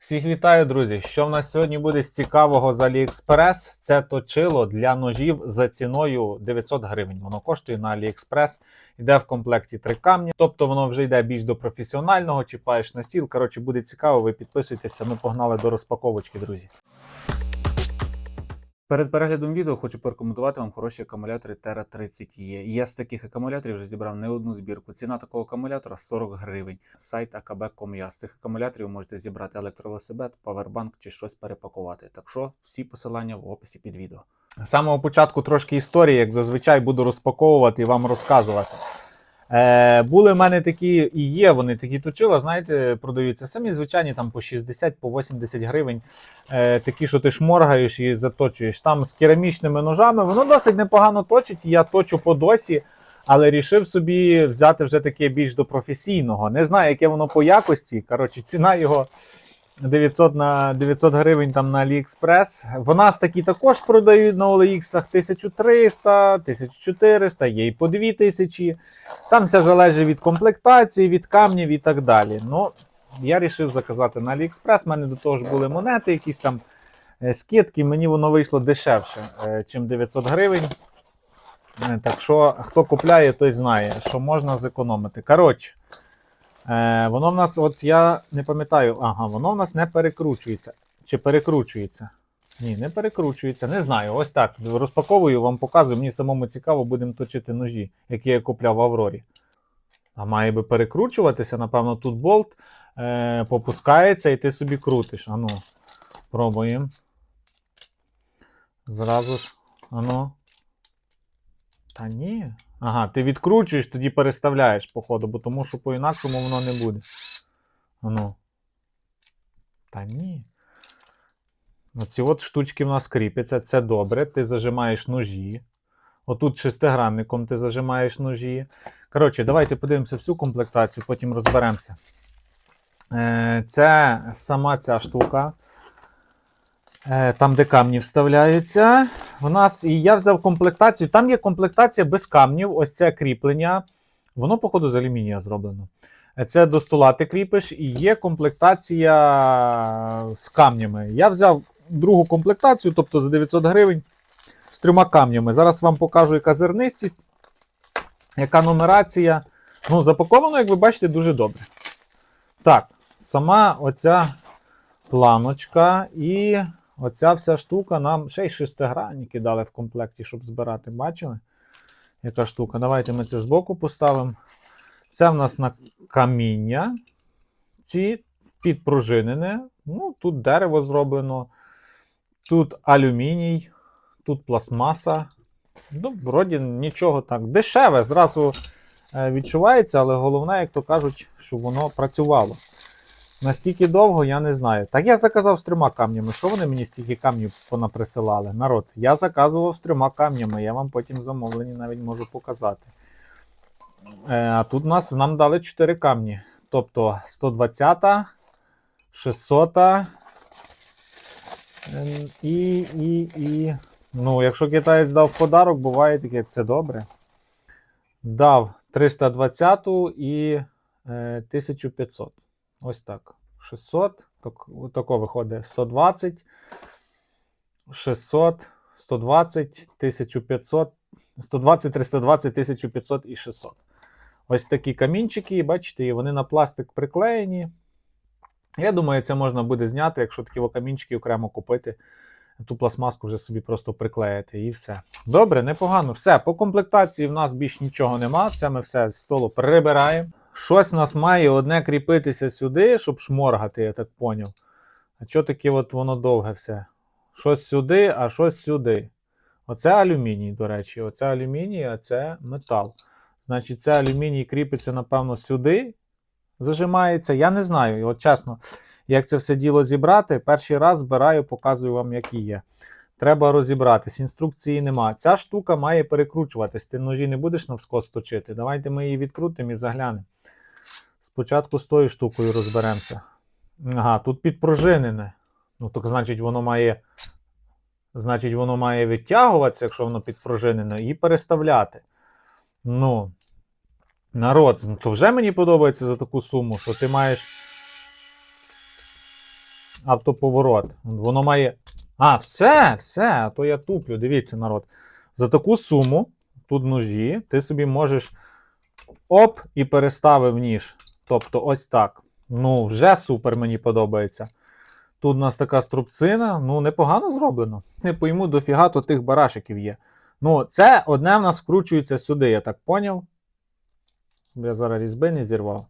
Всіх вітаю, друзі! Що в нас сьогодні буде з цікавого з AliExpress? Це точило для ножів за ціною 900 гривень. Воно коштує на AliExpress. Йде в комплекті три камні, тобто воно вже йде більш до професіонального, чіпаєш на стіл. Коротше, буде цікаво, ви підписуйтеся. Ми погнали до розпаковочки, друзі. Перед переглядом відео хочу порекомендувати вам хороші акумулятори Terra 30 e Я з таких акумуляторів вже зібрав не одну збірку. Ціна такого акумулятора 40 гривень. Сайт akb.com.ua. З цих акумуляторів можете зібрати електровелосипед, павербанк чи щось перепакувати. Так що всі посилання в описі під відео. З самого початку трошки історії, як зазвичай буду розпаковувати і вам розказувати. Е, були в мене такі, і є вони такі точила, знаєте, продаються самі звичайні там по 60 по 80 гривень. Е, такі, що ти шморгаєш і заточуєш. Там з керамічними ножами. Воно досить непогано точить. Я точу по досі, але рішив собі взяти вже таке більш до професійного. Не знаю, яке воно по якості. Коротше, ціна його 900 на 900 гривень там на AliExpress. В нас такі також продають на OLX 1300, 1400, є і по 2000. Там все залежить від комплектації, від камнів і так далі. Ну, я вирішив заказати на AliExpress. У мене до того ж були монети, якісь там е, скидки. Мені воно вийшло дешевше, е, чим 900 гривень. Е, Так що, хто купляє, той знає, що можна зекономити. Коротше, е, воно в нас, от я не пам'ятаю, ага, воно в нас не перекручується. Чи перекручується? Ні, не перекручується, не знаю. Ось так. Розпаковую, вам показую. Мені самому цікаво, будемо точити ножі, які я купляв в Аврорі. А має би перекручуватися, напевно, тут болт е, попускається і ти собі крутиш. Ану, пробуємо. Зразу ж. Ану. Та ні. Ага, ти відкручуєш, тоді переставляєш, походу, бо тому що по-інакшому воно не буде. Ану. Та ні. Оці от штучки в нас кріпяться, це добре. Ти зажимаєш ножі. Отут шестигранником ти зажимаєш ножі. Коротше, давайте подивимося всю комплектацію, потім розберемося. Е, Це сама ця штука. Е, Там, де камні вставляються. В нас, і я взяв комплектацію. Там є комплектація без камнів. Ось це кріплення. Воно, походу, з алюмінія зроблено. Це до стола ти кріпиш, і є комплектація з камнями. Я взяв другу комплектацію, тобто за 900 гривень з трьома камнями. Зараз вам покажу, яка зернистість, яка нумерація. Ну, запаковано, як ви бачите, дуже добре. Так, сама оця планочка і оця вся штука нам ще й шестигранники дали в комплекті, щоб збирати. Бачили? Яка штука? Давайте ми це збоку поставимо. Це в нас на каміння. Ці підпружинене. Ну, тут дерево зроблено, тут алюміній, тут пластмаса. Ну, вроді нічого так. Дешеве, зразу е, відчувається, але головне, як то кажуть, щоб воно працювало. Наскільки довго, я не знаю. Так я заказав з трьома камнями. Що вони мені стільки камнів понаприсилали? Народ, я заказував з трьома камнями, я вам потім в замовленні навіть можу показати. Е, а тут нас, нам дали 4 камні. Тобто 120, 600 ем, і, і, і. Ну, якщо китаєць дав подарок, буває таке, це добре. Дав 320 і е, 1500. Ось так. 600. Так, тако виходить 120, 600, 120, 1500, 120, 320, 1500 і 600. Ось такі камінчики, бачите, і вони на пластик приклеєні. Я думаю, це можна буде зняти, якщо такі камінчики окремо купити. Ту пластмаску вже собі просто приклеїти і все. Добре, непогано. Все, по комплектації в нас більш нічого нема. Це ми все з столу прибираємо. Щось в нас має одне кріпитися сюди, щоб шморгати, я так поняв. А що таке от воно довге все? Щось сюди, а щось сюди. Оце алюміній, до речі. Оце алюміній, а це метал. Значить, це алюміній кріпиться, напевно, сюди. Зажимається. Я не знаю. І от чесно, як це все діло зібрати. Перший раз збираю, показую вам, які є. Треба розібратись. Інструкції нема. Ця штука має перекручуватись. Ти ножі не будеш навскос точити. Давайте ми її відкрутимо і заглянемо. Спочатку з тою штукою розберемося. Ага, тут підпружинене. Ну, так значить, воно має. Значить, воно має відтягуватися, якщо воно підпружинене, і переставляти. Ну, народ, то вже мені подобається за таку суму, що ти маєш. автоповорот. Воно має. А, все, все, а то я туплю. Дивіться, народ. За таку суму, тут ножі, ти собі можеш оп, і переставив ніж. Тобто ось так. Ну, вже супер мені подобається. Тут у нас така струбцина, ну, непогано зроблено. Не пойму, дофіга тут тих барашиків є. Ну, це одне в нас вкручується сюди, я так поняв. Я зараз різьби не зірвав.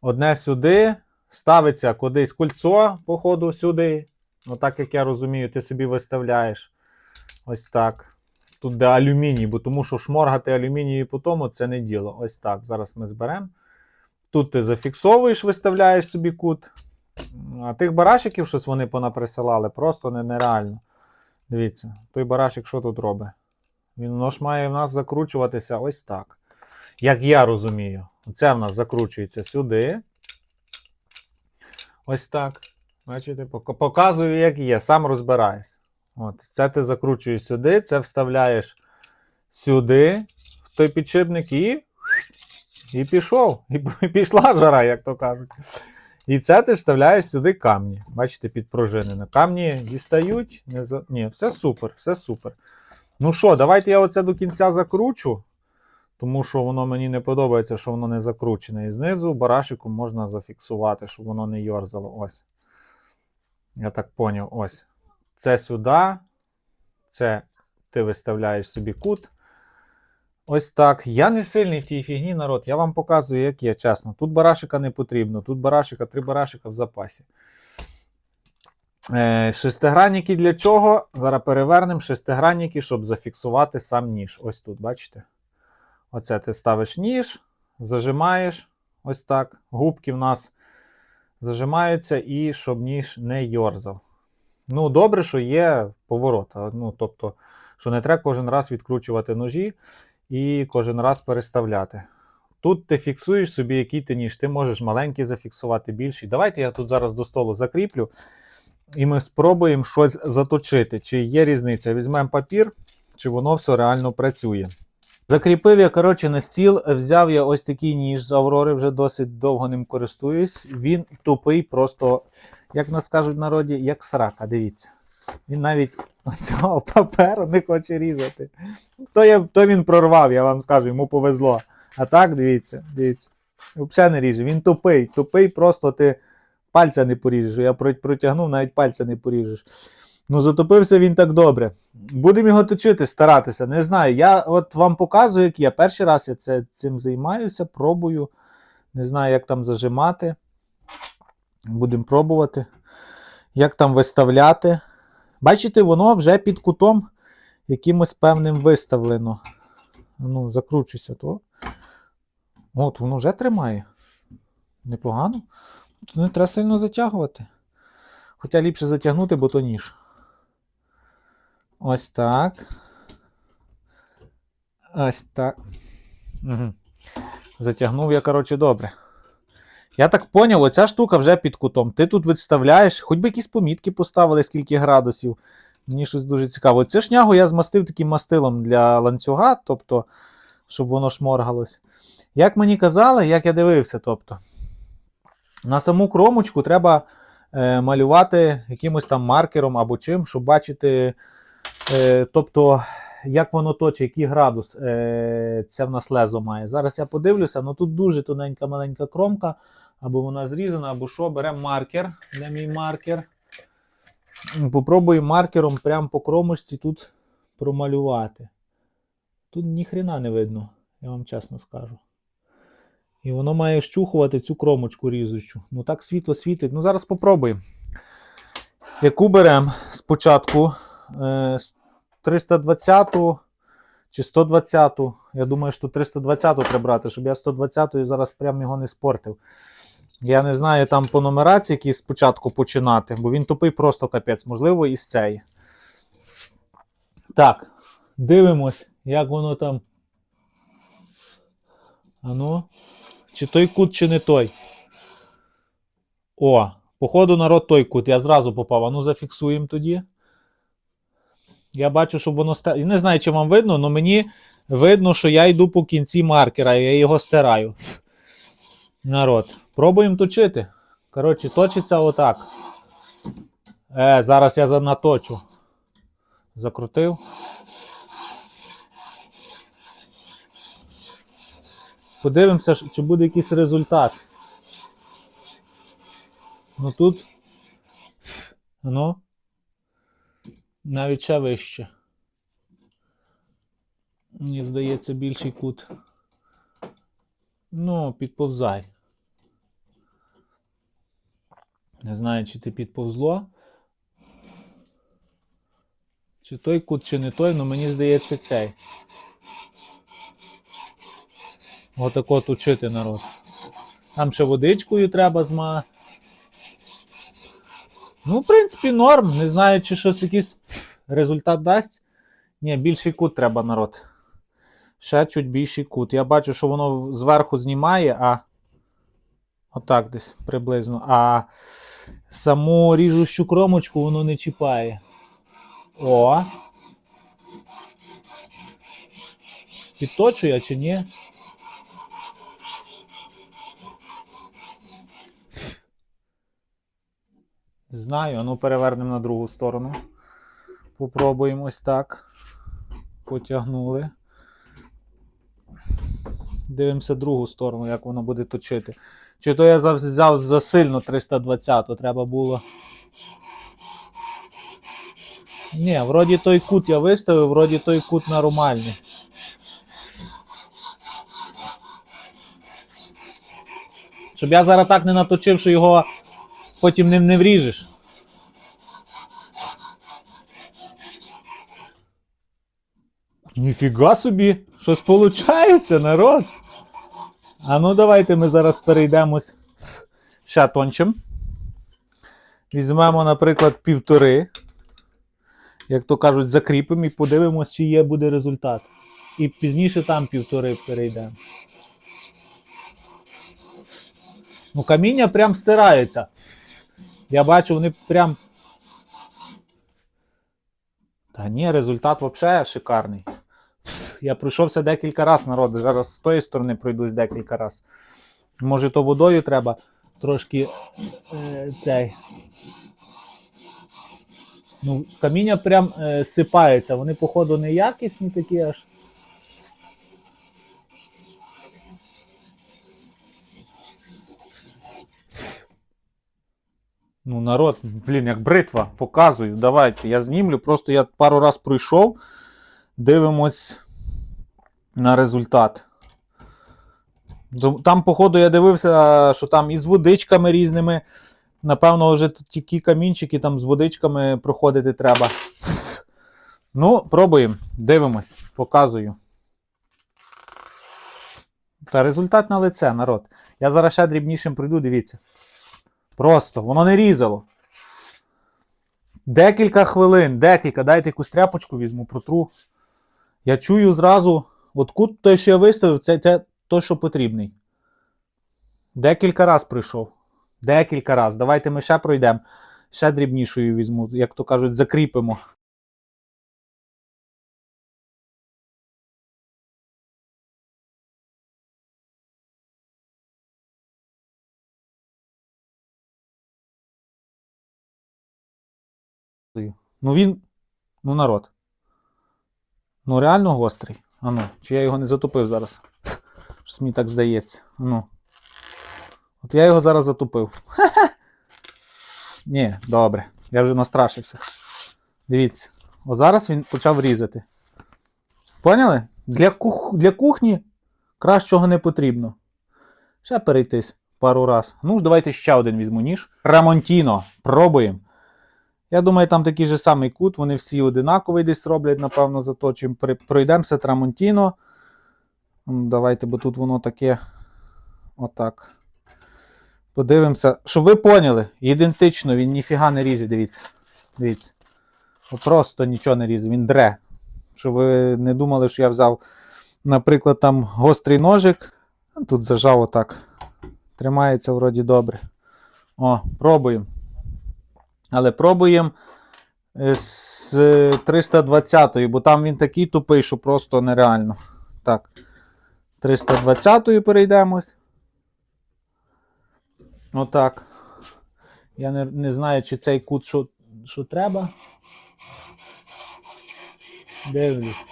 Одне сюди, ставиться кудись кольцо, походу, сюди. Отак, як я розумію, ти собі виставляєш. Ось так. Тут де алюміній, бо тому що шморгати алюмінію по тому це не діло. Ось так. Зараз ми зберемо. Тут ти зафіксовуєш, виставляєш собі кут. А тих барашиків, щось вони понаприсилали, просто нереально. Дивіться, той барашик що тут робить? Він ж має в нас закручуватися ось так. Як я розумію, це в нас закручується сюди. Ось так. Бачите, показую, як є, сам розбираюсь. От, це ти закручуєш сюди, це вставляєш сюди, в той підшипник і. І пішов. І пішла жара, як то кажуть. І це ти вставляєш сюди камні. Бачите, підпружинено. Камні дістають. Не за... Ні, все супер, все супер. Ну що, давайте я оце до кінця закручу, тому що воно мені не подобається, що воно не закручене. І знизу барашиком можна зафіксувати, щоб воно не йорзало. Ось. Я так поняв, ось. Це сюди. Це ти виставляєш собі кут. Ось так. Я не сильний в тій фігні, народ. Я вам показую, як є, чесно. Тут барашика не потрібно. Тут барашика, три барашика в запасі. Е, шестигранники для чого? Зараз перевернемо шестигранники, щоб зафіксувати сам ніж. Ось тут, бачите? Оце ти ставиш ніж, зажимаєш. Ось так. Губки в нас зажимаються, і щоб ніж не йорзав. Ну, добре, що є поворот. Ну, тобто, що не треба кожен раз відкручувати ножі і кожен раз переставляти. Тут ти фіксуєш собі, який ти ніж. Ти можеш маленький зафіксувати, більший. Давайте я тут зараз до столу закріплю, і ми спробуємо щось заточити. Чи є різниця? Візьмемо папір, чи воно все реально працює. Закріпив я, коротше, на стіл, взяв я ось такий ніж з Аврори, вже досить довго ним користуюсь. Він тупий, просто, як нас кажуть в народі, як срака, дивіться. Він навіть цього паперу не хоче різати. То, я, то він прорвав, я вам скажу, йому повезло. А так, дивіться, дивіться. Взагалі не ріже. Він тупий, тупий, просто ти пальця не поріжеш. Я протягнув, навіть пальця не поріжеш. Ну, затопився він так добре. Будемо його точити, старатися. Не знаю. Я от вам показую, як я. Перший раз я це, цим займаюся, пробую. Не знаю, як там зажимати. Будемо пробувати. Як там виставляти. Бачите, воно вже під кутом якимось певним виставлено. Ну, закручуйся то. От, воно вже тримає. Непогано. Тут не треба сильно затягувати. Хоча ліпше затягнути, бо то ніж. Ось так. Ось так. Угу. Затягнув я, коротше, добре. Я так поняв, оця штука вже під кутом. Ти тут відставляєш, хоч би якісь помітки поставили, скільки градусів. Мені щось дуже цікаво. Цю шнягу я змастив таким мастилом для ланцюга, тобто, щоб воно шморгалось. Як мені казали, як я дивився, тобто, на саму кромочку треба е, малювати якимось там маркером або чим, щоб бачити, тобто, як воно точить, який градус е, це в нас лезо має. Зараз я подивлюся, ну тут дуже тоненька маленька кромка, або вона зрізана, або що. Беремо маркер. Де мій маркер? Попробую маркером прямо по кромочці тут промалювати. Тут ніхрена не видно, я вам чесно скажу. І воно має щухувати цю кромочку різучу. Ну так світло світить. Ну зараз попробуємо. Яку беремо спочатку е, 320 чи 120. Я думаю, що 320 треба брати, щоб я 120 зараз прям його не спортив. Я не знаю там по нумерації, які спочатку починати, бо він тупий просто капець, можливо, і з цієї. Так, дивимось, як воно там. Ану. Чи той кут, чи не той. О, походу, народ той кут. Я зразу попав. Ану, зафіксуємо тоді. Я бачу, щоб воно ста... Не знаю, чи вам видно, але мені видно, що я йду по кінці маркера, я його стираю. Народ. Пробуємо точити. Коротше, точиться отак. Е, зараз я занаточу. Закрутив. Подивимося, чи буде якийсь результат. Ну тут. Ну. Навіть ще вище. Мені здається, більший кут. Ну, підповзай. Не знаю, чи ти підповзло. Чи той кут, чи не той, але мені здається цей. Отак от учити народ. Там ще водичкою треба зма. Ну, в принципі, норм. Не знаю, чи щось якийсь результат дасть. Ні, більший кут треба, народ. Ще чуть більший кут. Я бачу, що воно зверху знімає, а. Отак десь приблизно. А саму ріжущу кромочку воно не чіпає. О. Підточує чи ні? Знаю, ну перевернемо на другу сторону. Попробуємо ось так. Потягнули. Дивимося другу сторону, як воно буде точити. Чи то я взяв засильно 320, то треба було. Ні, вроді той кут я виставив, вроді той кут нормальний. Щоб я зараз так не наточив, що його потім ним не вріжеш. Ніфіга собі! Щось получається, народ. А ну давайте ми зараз перейдемось ще тончим. Візьмемо, наприклад, півтори. Як то кажуть, закріпимо і подивимось, чи є буде результат. І пізніше там півтори перейдемо. Ну, каміння прям стирається. Я бачу, вони прям. Та ні, результат взагалі шикарний. Я пройшовся декілька разів, народ. Зараз з тої сторони пройдусь декілька разів. Може, то водою треба трошки е, цей. Ну, каміння прям е, сипається. Вони, походу, не якісні такі аж. Ну, народ, блін, як бритва, показую. Давайте, я знімлю. Просто я пару раз пройшов. Дивимось на результат. Там, походу, я дивився, що там із водичками різними. Напевно, вже т- такі камінчики там з водичками проходити треба. Ну, пробуємо, дивимось, показую. Та результат на лице, народ. Я зараз ще дрібнішим прийду, дивіться. Просто, воно не різало. Декілька хвилин, декілька. Дайте якусь тряпочку візьму, протру. Я чую зразу, от кут той, що я виставив, це, це той, що потрібний. Декілька раз прийшов. Декілька раз. Давайте ми ще пройдемо. Ще дрібнішою візьму, як то кажуть, закріпимо. Ну він. Ну, народ. Ну, реально гострий. Ану, чи я його не затупив зараз? Щось мені так здається. Ну. От я його зараз затупив. Ні, добре. Я вже настрашився. Дивіться. От зараз він почав різати. Поняли? Для, кух... Для кухні кращого не потрібно. Ще перейтись пару раз. Ну ж, давайте ще один візьму ніж. Рамонтіно. Пробуємо. Я думаю, там такий же самий кут, вони всі одинаковий десь роблять, напевно, заточимо. Пройдемося Трамонтіно. Давайте, бо тут воно таке. Отак. Подивимося. Щоб ви поняли, ідентично, він ніфіга не ріже, дивіться. Дивіться. Просто нічого не ріже, він дре. Щоб ви не думали, що я взяв, наприклад, там гострий ножик. Тут зажав отак. Тримається вроді добре. О, пробуємо. Але пробуємо е, з 320-ї, бо там він такий тупий, що просто нереально. Так. 320-ю перейдемось. Отак. Я не, не знаю, чи цей кут що, що треба. Дивлюсь.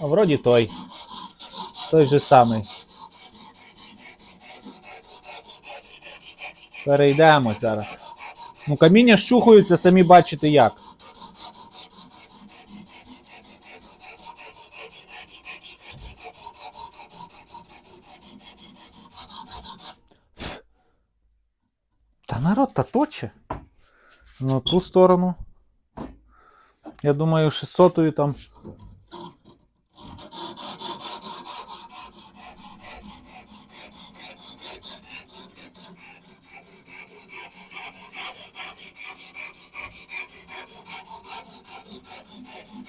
А вроді той. Той же самий. Перейдемо зараз. Ну, каміння щухаються, самі бачите як. Та народ та точе. Ну, ту сторону. Я думаю, 600 там.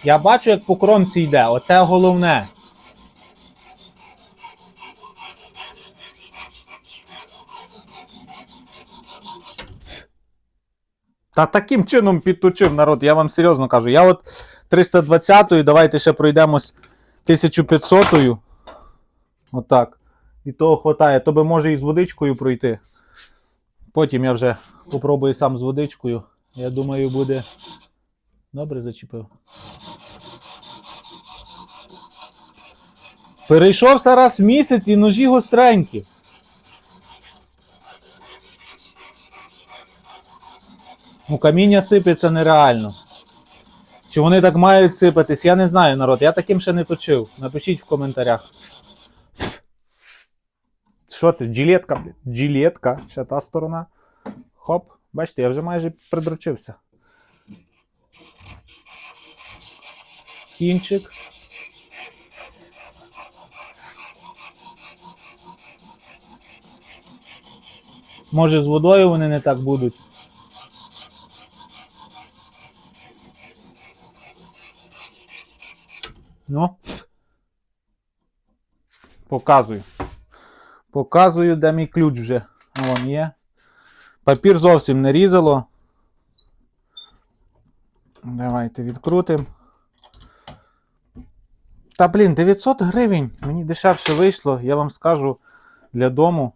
Я бачу, як по кромці йде. Оце головне. Та таким чином підточив народ, я вам серйозно кажу. Я от 320-ю, давайте ще пройдемось 1500-ю. Отак. І того хватає. То би може і з водичкою пройти. Потім я вже попробую сам з водичкою. Я думаю, буде. Добре зачепив. Перейшовся раз в місяць і ножі гостренькі. Ну, каміння сипеться нереально. Чи вони так мають сипатись? Я не знаю, народ. Я таким ще не точив. Напишіть в коментарях. Що ти? Джилетка, блін. Джилетка. Ще та сторона. Хоп. Бачите, я вже майже придручився. Кінчик. Може з водою вони не так будуть. Ну. Показую. Показую, де мій ключ вже. Вон є. Папір зовсім не різало. Давайте відкрутимо. Та блін, 900 гривень. Мені дешевше вийшло, я вам скажу для дому.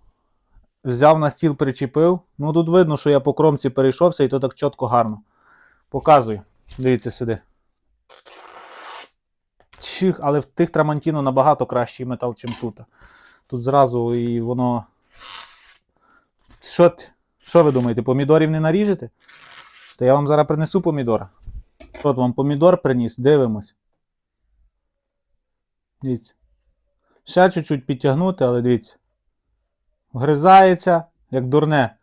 Взяв на стіл, причепив. Ну тут видно, що я по кромці перейшовся і то так чітко гарно. Показую. Дивіться сюди. Чих, але в тих Трамантіно набагато кращий метал, чим тут. Тут зразу і воно. Що, що ви думаєте, помідорів не наріжете? Та я вам зараз принесу помідора. От вам помідор приніс, дивимось. Дивіться. Ще чуть-чуть підтягнути, але дивіться. Вгризається, як дурне.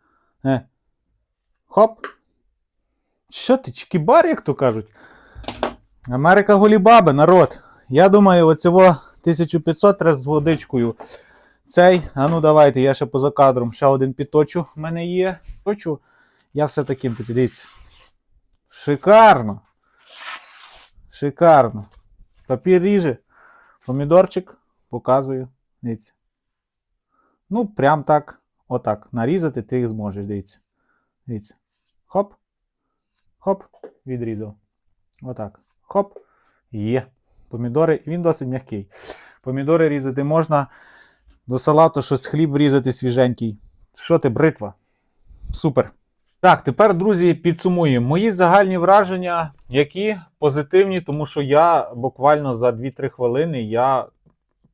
Е. Хоп. Що ти, чкібар, як то кажуть? Америка голібаби, народ. Я думаю, оцього 1500 треба з водичкою. Цей, а ну давайте, я ще поза кадром ще один підточу. в мене є. Точу. Я все таким дивіться. Шикарно. Шикарно. Папір ріже. Помідорчик показую. Дивіться. Ну, прям так. Отак. Нарізати ти їх зможеш. Дивіться. Дивіться. Хоп. Хоп. Відрізав. Отак. Хоп. Є. Помідори. Він досить м'який. Помідори різати можна. До салату щось хліб врізати свіженький. Що ти, бритва? Супер. Так, тепер, друзі, підсумуємо. Мої загальні враження, які позитивні, тому що я буквально за 2-3 хвилини я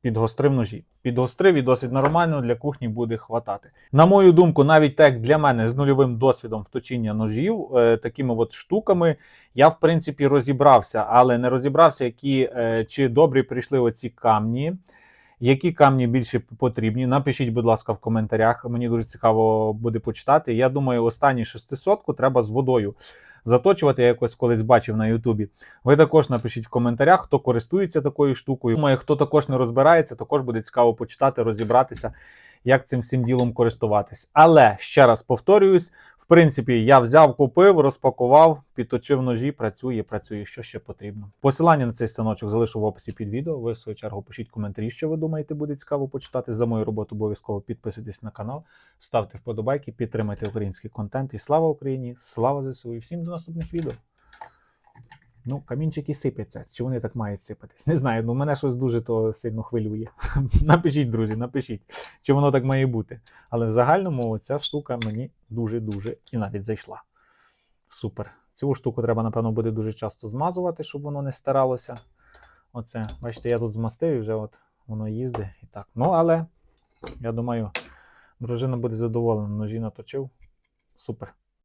підгострив ножі. Підгострив і досить нормально для кухні буде хватати. На мою думку, навіть так для мене з нульовим досвідом вточіння ножів, е, такими от штуками, я в принципі розібрався, але не розібрався, які е, чи добрі прийшли оці камні. Які камні більше потрібні? Напишіть, будь ласка, в коментарях. Мені дуже цікаво буде почитати. Я думаю, останні 600 треба з водою заточувати. Я якось колись бачив на Ютубі. Ви також напишіть в коментарях, хто користується такою штукою. Думаю, хто також не розбирається, також буде цікаво почитати, розібратися, як цим всім ділом користуватись. Але ще раз повторююсь: в принципі, я взяв, купив, розпакував, підточив ножі, працює, працює, що ще потрібно. Посилання на цей станочок залишу в описі під відео. Ви в свою чергу пишіть коментарі, що ви думаєте, буде цікаво почитати. За мою роботу обов'язково підписуйтесь на канал, ставте вподобайки, підтримайте український контент. І слава Україні! Слава ЗСУ! І всім до наступних відео! Ну, камінчики сипляться. Чи вони так мають сипатись? Не знаю, ну мене щось дуже то сильно хвилює. напишіть, друзі, напишіть, чи воно так має бути. Але в загальному ця штука мені дуже-дуже і навіть зайшла. Супер. Цю штуку треба, напевно, буде дуже часто змазувати, щоб воно не старалося. Оце, бачите, я тут змастив і вже от воно їздить і так. Ну, але я думаю, дружина буде задоволена, ножі наточив. Супер.